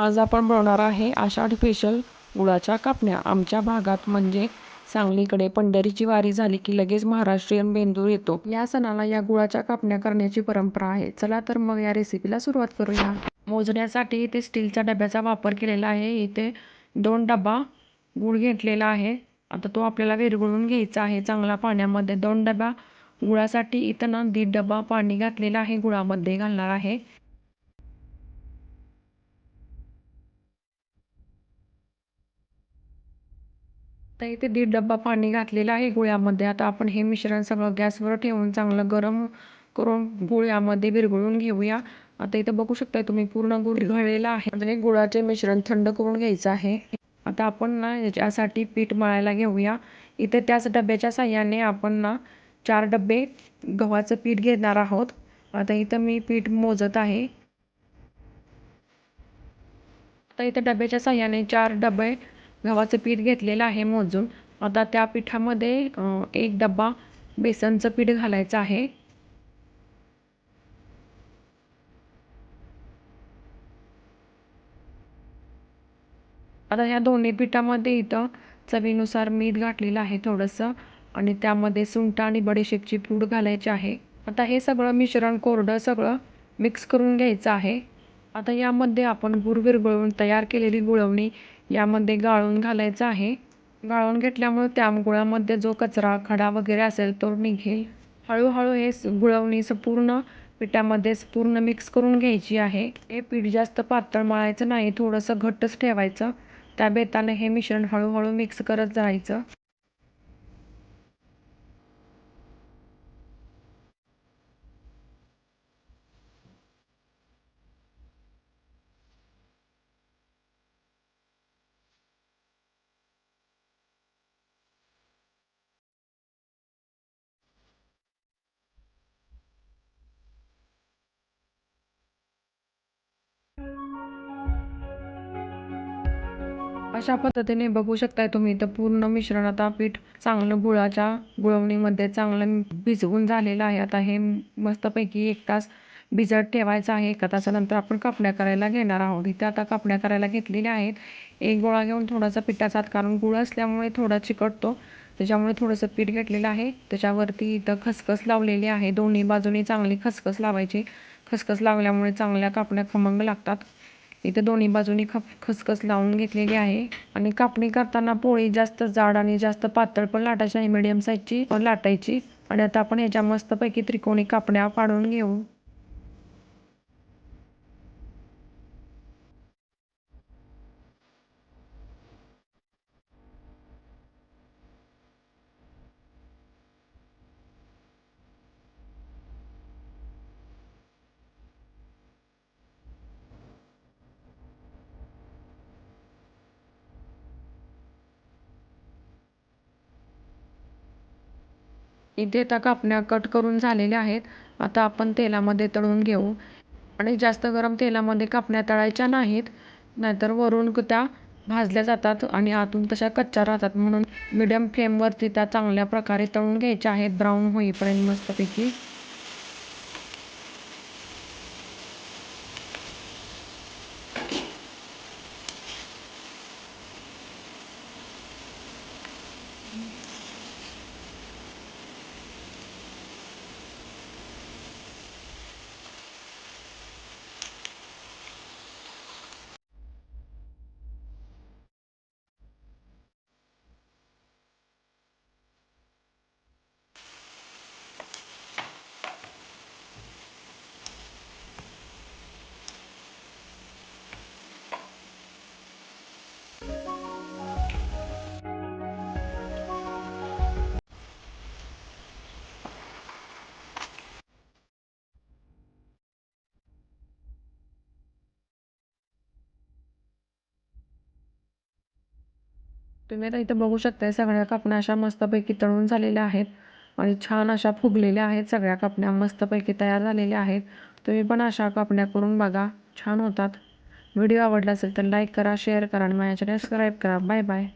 आज आपण बनवणार आहे आषाढ स्पेशल गुळाच्या कापण्या. आमच्या भागात म्हणजे सांगलीकडे पंढरीची वारी झाली की लगेच महाराष्ट्रीयन बेंदूर येतो. या सणाला या गुळाच्या कापण्या करण्याची परंपरा आहे. चला तर मग या रेसिपीला सुरुवात करूया. मोजण्यासाठी इथे स्टीलच्या डब्याचा वापर केलेला आहे. इथे दोन डबा गुळ घेतलेला आहे. आता तो आपल्याला विरघळून घ्यायचा आहे चांगला पाण्यामध्ये. दोन डबा गुळासाठी इथं ना दीड डबा पाणी घातलेलं आहे गुळामध्ये घालणार आहे. आता इथे दीड डब्बा पाणी घातलेलं आहे गुळ्यामध्ये. आता आपण हे मिश्रण सगळं गॅसवर ठेवून चांगलं गरम करून गुळ्यामध्ये विरघळून घेऊया. आता इथं बघू शकता तुम्ही पूर्ण गुळ विरघळलेला आहे. आणि गुळाचे मिश्रण थंड करून घ्यायचं आहे. आता आपण ना याच्यासाठी पीठ मळायला घेऊया. इथे त्याच डब्याच्या साह्याने आपण ना चार डबे गव्हाचं पीठ घेणार आहोत. आता इथं मी पीठ मोजत आहे. आता इथं डब्याच्या साह्याने चार डबे गव्हाचं पीठ घेतलेलं आहे मोजून. आता त्या पिठामध्ये एक डबा बेसनचं पीठ घालायचं आहे. आता ह्या दोन्ही पिठामध्ये इथं चवीनुसार मीठ घातलेलं आहे थोडंसं आणि त्यामध्ये सुंठ आणि बडीशेपची पूड घालायची आहे. आता हे सगळं मिश्रण कोरडं सगळं मिक्स करून घ्यायचं आहे. आता यामध्ये आपण गुर विरघळून तयार केलेली गुळवणी यामध्ये गाळून घालायचं आहे. गाळून घेतल्यामुळे त्या गुळामध्ये जो कचरा खडा वगैरे असेल तो निघेल. हळूहळू हे गुळवणी संपूर्ण पिठामध्ये पूर्ण मिक्स करून घ्यायची आहे. हे पीठ जास्त पातळ मळायचं नाही थोडंसं घट्टच ठेवायचं. त्या बेताने हे मिश्रण हळूहळू मिक्स करत जायचं अशा पद्धतीने बघू शकताय तुम्ही. तर पूर्ण मिश्रण आता पीठ चांगलं गुळाच्या गुळवणीमध्ये चांगलं भिजवून झालेलं आहे. आता हे मस्तपैकी एक तास भिजत ठेवायचं आहे. एका तासानंतर आपण कापण्या करायला घेणार आहोत. इथे आता कापण्या करायला घेतलेल्या आहेत. एक गोळा घेऊन थोडासा पिठाचा कारण गुळ असल्यामुळे थोडा चिकटतो. त्याच्यामुळे थोडंसं पीठ घेतलेलं आहे. त्याच्यावरती इथं खसखस लावलेली आहे. दोन्ही बाजूनी चांगली खसखस लावायची. खसखस लावल्यामुळे चांगल्या कापण्या खमंग लागतात. इथे दोन्ही बाजूनी खप खसखस लावून घेतलेली आहे. आणि कापणी करताना पोळी जास्त जाड आणि जास्त पातळ पण लाटायची नाही. मिडियम साईजची लाटायची. आणि आता आपण ह्याच्या मस्तपैकी त्रिकोणी कापण्या पाडून घेऊ. इथे आता कापण्या कट करून झालेल्या आहेत. आता आपण तेलामध्ये तळून घेऊ. आणि जास्त गरम तेलामध्ये कापण्या तळायच्या नाहीत नाहीतर वरून त्या भाजल्या जातात आणि आतून तशा कच्च्या राहतात. म्हणून मिडियम फ्लेमवरती त्या चांगल्या प्रकारे तळून घ्यायच्या आहेत. ब्राऊन होईपर्यंत मस्तपैकी. तुम्ही आता इथं बघू शकताय सगळ्या कापण्या अशा मस्तपैकी तळून झालेल्या आहेत आणि छान अशा फुगलेल्या आहेत सगळ्या कापण्या मस्तपैकी तयार झालेल्या आहेत. तुम्ही पण अशा कापण्या करून बघा छान होतात. व्हिडिओ आवडला असेल तर लाईक करा शेअर करा आणि माझ्या सबस्क्राईब करा. Bye bye